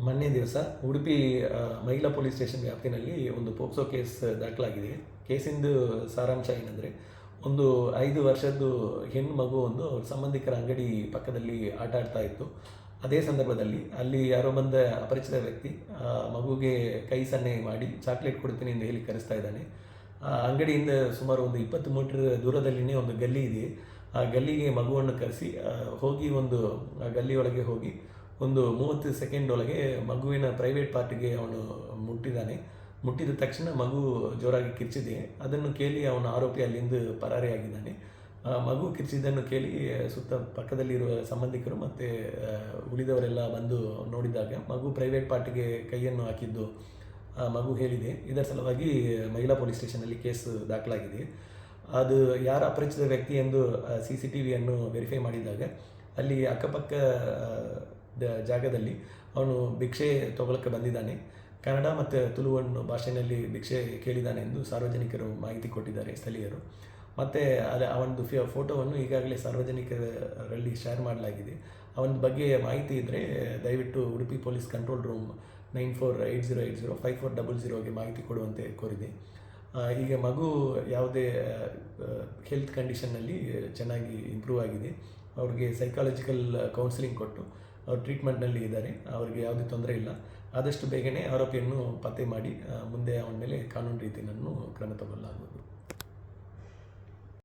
ಮೊನ್ನೆ ದಿವಸ ಉಡುಪಿ ಮಹಿಳಾ ಪೊಲೀಸ್ ಸ್ಟೇಷನ್ ವ್ಯಾಪ್ತಿನಲ್ಲಿ ಒಂದು ಪೋಕ್ಸೋ ಕೇಸ್ ದಾಖಲಾಗಿದೆ. ಕೇಸಿಂದು ಸಾರಾಂಶ ಏನಂದರೆ, ಒಂದು ಐದು ವರ್ಷದ್ದು ಹೆಣ್ಣು ಮಗು ಒಂದು ಸಂಬಂಧಿಕರ ಅಂಗಡಿ ಪಕ್ಕದಲ್ಲಿ ಆಟ ಆಡ್ತಾ ಇತ್ತು. ಅದೇ ಸಂದರ್ಭದಲ್ಲಿ ಅಲ್ಲಿ ಯಾರೋ ಬಂದ ಅಪರಿಚಿತ ವ್ಯಕ್ತಿ ಮಗುಗೆ ಕೈ ಸನ್ನೆ ಮಾಡಿ ಚಾಕ್ಲೇಟ್ ಕೊಡ್ತೀನಿ ಎಂದು ಹೇಳಿ ಕರೆಸ್ತಾ ಇದ್ದಾನೆ. ಆ, ಅಂಗಡಿಯಿಂದ ಸುಮಾರು ಒಂದು ಇಪ್ಪತ್ತು ಮೀಟರ್ ದೂರದಲ್ಲಿನೇ ಒಂದು ಗಲ್ಲಿ ಇದೆ. ಆ ಗಲ್ಲಿಗೆ ಮಗುವನ್ನು ಕರೆಸಿ ಹೋಗಿ ಒಂದು ಗಲ್ಲಿಯೊಳಗೆ ಹೋಗಿ ಒಂದು ಮೂವತ್ತು ಸೆಕೆಂಡ್ ಒಳಗೆ ಮಗುವಿನ ಪ್ರೈವೇಟ್ ಪಾರ್ಟಿಗೆ ಅವನು ಮುಟ್ಟಿದ್ದಾನೆ ಮುಟ್ಟಿದ ತಕ್ಷಣ ಮಗು ಜೋರಾಗಿ ಕಿರ್ಚಿದೆ. ಅದನ್ನು ಕೇಳಿ ಅವನ ಆರೋಪಿ ಅಲ್ಲಿಂದ ಪರಾರಿಯಾಗಿದ್ದಾನೆ. ಮಗು ಕಿರ್ಚಿದ್ದನ್ನು ಕೇಳಿ ಸುತ್ತ ಪಕ್ಕದಲ್ಲಿರುವ ಸಂಬಂಧಿಕರು ಮತ್ತು ಉಳಿದವರೆಲ್ಲ ಬಂದು ನೋಡಿದಾಗ ಮಗು ಪ್ರೈವೇಟ್ ಪಾರ್ಟಿಗೆ ಕೈಯನ್ನು ಹಾಕಿದ್ದು ಮಗು ಹೇಳಿದೆ. ಇದರ ಸಲುವಾಗಿ ಮಹಿಳಾ ಪೊಲೀಸ್ ಸ್ಟೇಷನಲ್ಲಿ ಕೇಸ್ ದಾಖಲಾಗಿದೆ. ಅದು ಯಾರ ಅಪರಿಚಿತ ವ್ಯಕ್ತಿ ಎಂದು ಸಿ ಸಿ ಟಿ ವಿಯನ್ನು ವೆರಿಫೈ ಮಾಡಿದಾಗ ಅಲ್ಲಿ ಅಕ್ಕಪಕ್ಕ ಜಾಗದಲ್ಲಿ ಅವನು ಭಿಕ್ಷೆ ತಗೊಳಕ್ಕೆ ಬಂದಿದ್ದಾನೆ. ಕನ್ನಡ ಮತ್ತು ತುಳುವನ್ನು ಭಾಷೆಯಲ್ಲಿ ಭಿಕ್ಷೆ ಕೇಳಿದ್ದಾನೆ ಎಂದು ಸಾರ್ವಜನಿಕರು ಮಾಹಿತಿ ಕೊಟ್ಟಿದ್ದಾರೆ ಸ್ಥಳೀಯರು. ಮತ್ತು ಅದ ಅವನದು ಫಿ, ಫೋಟೋವನ್ನು ಈಗಾಗಲೇ ಸಾರ್ವಜನಿಕರಲ್ಲಿ ಶೇರ್ ಮಾಡಲಾಗಿದೆ. ಅವನ ಬಗ್ಗೆ ಮಾಹಿತಿ ಇದ್ದರೆ ದಯವಿಟ್ಟು Udupi police control room nine four eight zero eight zero five four double ಜೀರೋಗೆ ಮಾಹಿತಿ ಕೊಡುವಂತೆ ಕೋರಿದೆ. ಈಗ ಮಗು ಯಾವುದೇ ಹೆಲ್ತ್ ಕಂಡೀಷನ್ನಲ್ಲಿ ಚೆನ್ನಾಗಿ ಇಂಪ್ರೂವ್ ಆಗಿದೆ. ಅವ್ರಿಗೆ ಸೈಕಾಲಜಿಕಲ್ ಕೌನ್ಸಿಲಿಂಗ್ ಕೊಟ್ಟು ಅವ್ರು ಟ್ರೀಟ್ಮೆಂಟ್ನಲ್ಲಿ ಇದ್ದಾರೆ. ಅವರಿಗೆ ಯಾವುದೇ ತೊಂದರೆ ಇಲ್ಲ. ಆದಷ್ಟು ಬೇಗನೆ ಆರೋಪಿಯನ್ನು ಪತ್ತೆ ಮಾಡಿ ಮುಂದೆ ಅವನ ಮೇಲೆ ಕಾನೂನು ರೀತಿಯನ್ನು ಕ್ರಮ ತಗೊಳ್ಳಲಾಗುವುದು.